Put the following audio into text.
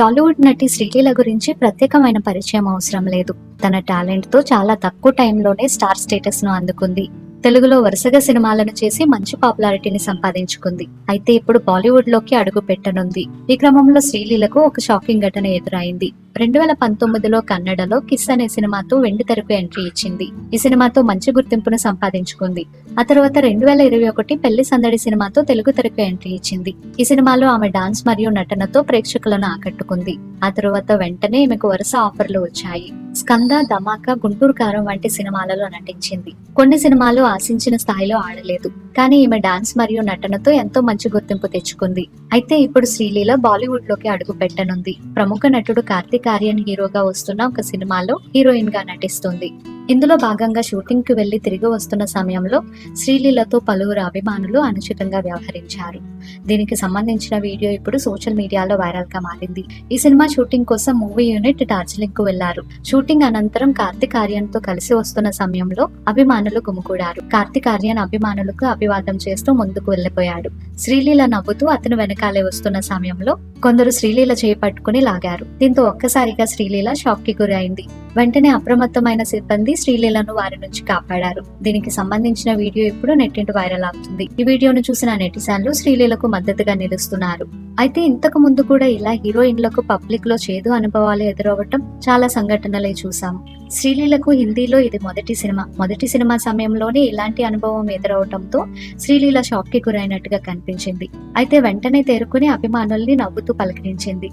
టాలీవుడ్ నటి శ్రీలీల గురించి ప్రత్యేకమైన పరిచయం అవసరం లేదు. తన టాలెంట్తో చాలా తక్కువ టైంలోనే స్టార్ స్టేటస్ను అందుకుంది. తెలుగులో వరుసగా సినిమాలను చేసి మంచి పాపులారిటీని సంపాదించుకుంది. అయితే ఇప్పుడు బాలీవుడ్లోకి అడుగు పెట్టనుంది. ఈ క్రమంలో శ్రీలీలకు ఒక షాకింగ్ ఘటన ఎదురైంది. రెండు వేల పంతొమ్మిదిలో కన్నడలో కిస్ అనే సినిమాతో వెండి తెరకు ఎంట్రీ ఇచ్చింది. ఈ సినిమాతో మంచి గుర్తింపును సంపాదించుకుంది. ఆ తర్వాత రెండు వేల ఇరవై ఒకటి పెళ్ళి సందడి సినిమాతో తెలుగు తెరకు ఎంట్రీ ఇచ్చింది. ఈ సినిమాలో ఆమె డాన్స్ మరియు నటనతో ప్రేక్షకులను ఆకట్టుకుంది. ఆ తరువాత వెంటనే ఈమెకు వరుస ఆఫర్లు వచ్చాయి. స్కంద ధమాకా గుంటూరు కారం వంటి సినిమాలలో నటించింది. కొన్ని సినిమాలు ఆశించిన స్థాయిలో ఆడలేదు. కానీ ఈమె డాన్స్ మరియు నటనతో ఎంతో మంచి గుర్తింపు తెచ్చుకుంది. అయితే ఇప్పుడు శ్రీలీల బాలీవుడ్లోకి అడుగు పెట్టనుంది. ప్రముఖ నటుడు కార్తీక్ ఆర్యన్ హీరోగా వస్తున్న ఒక సినిమాలో హీరోయిన్గా నటిస్తుంది. ఇందులో భాగంగా షూటింగ్కి వెళ్ళి తిరిగి వస్తున్న సమయంలో శ్రీలీలతో పలువురు అభిమానులు అనుచితంగా వ్యవహరించారు. దీనికి సంబంధించిన వీడియో ఇప్పుడు సోషల్ మీడియాలో వైరల్గా మారింది. ఈ సినిమా షూటింగ్ కోసం మూవీ యూనిట్ డార్జిలింగ్కు వెళ్ళారు. షూటింగ్ అనంతరం కార్తిక్ ఆర్యన్తో కలిసి వస్తున్న సమయంలో అభిమానులు గుమికూడారు. కార్తిక్ ఆర్యన్ అభిమానులకు అభివాదం చేస్తూ ముందుకు వెళ్ళిపోయాడు శ్రీలీల నవ్వుతూ అతను వెనకాలే వస్తున్న సమయంలో కొందరు శ్రీలీల చేయి లాగారు. దీంతో ఒక్కసారిగా శ్రీలీల షాక్కి గురైంది. వెంటనే అప్రమత్తమైన సిబ్బంది శ్రీలీలను వారి నుంచి కాపాడారు. దీనికి సంబంధించిన వీడియో ఇప్పుడు నెట్టింటి వైరల్ అవుతుంది. ఈ వీడియోను చూసిన నెటిజన్లు శ్రీలీలకు మద్దతుగా నిలుస్తున్నారు. అయితే ఇంతకు ముందు కూడా ఇలా హీరోయిన్లకు పబ్లిక్లో చేదు అనుభవాలు ఎదురవ్వటం చాలా సంఘటనలే చూసాం శ్రీలీలకు హిందీలో ఇది మొదటి సినిమా. మొదటి సినిమా సమయంలోనే ఇలాంటి అనుభవం ఎదురవటంతో శ్రీలీల షాక్కి గురైనట్టుగా కనిపించింది. అయితే వెంటనే తేరుకుని అభిమానుల్ని నవ్వుతూ పలకరించింది.